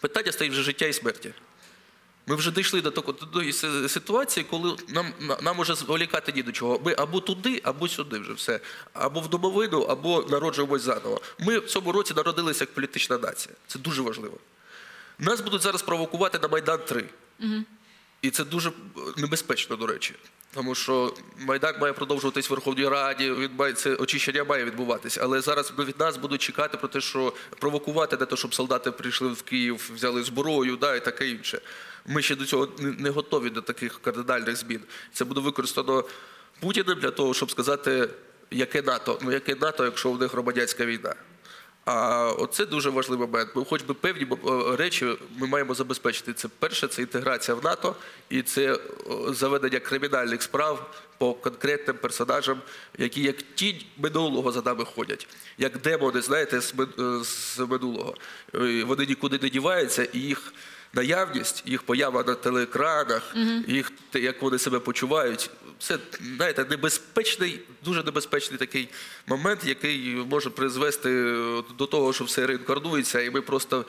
Питання стоїть вже життя і смерті. Ми вже дійшли до такої ситуації, коли нам, на- нам може зволікати ні до чого. Ми або туди, або сюди вже все. Або в домовину, або народжуємось заново. Ми в цьому році народилися як політична нація. Це дуже важливо. Нас будуть зараз провокувати на Майдан 3. І це дуже е, небезпечно, до речі. Тому що Майдан має продовжуватись в Верховній Раді, він має це очищення має відбуватися. Але зараз від нас будуть чекати про те, що провокувати на те, щоб солдати прийшли в Київ, взяли зброю, да, і таке інше. Ми ще до цього не готові до таких кардинальних змін. Це буде використано Путіним для того, щоб сказати, яке НАТО. Ну яке НАТО, якщо в них громадянська війна. А оце дуже важливий момент. Ми хоч би певні е, речі ми маємо забезпечити. Це перше, це інтеграція в НАТО, і це е, заведення кримінальних справ по конкретним персонажам, які як тінь минулого за нами ходять, як демони, знаєте, з е, минулого. Е, Вони нікуди не діваються, і їх наявність, їх поява на телеекранах, їх те, як вони себе почувають. Це знаєте, небезпечний, дуже небезпечний такий момент, який може призвести е, до того, що все реінкарнується, і ми просто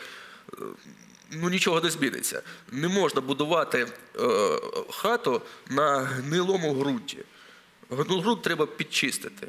ну нічого не зміниться. Не можна будувати е, хату на гнилому ґрунті. Ґрунт треба підчистити.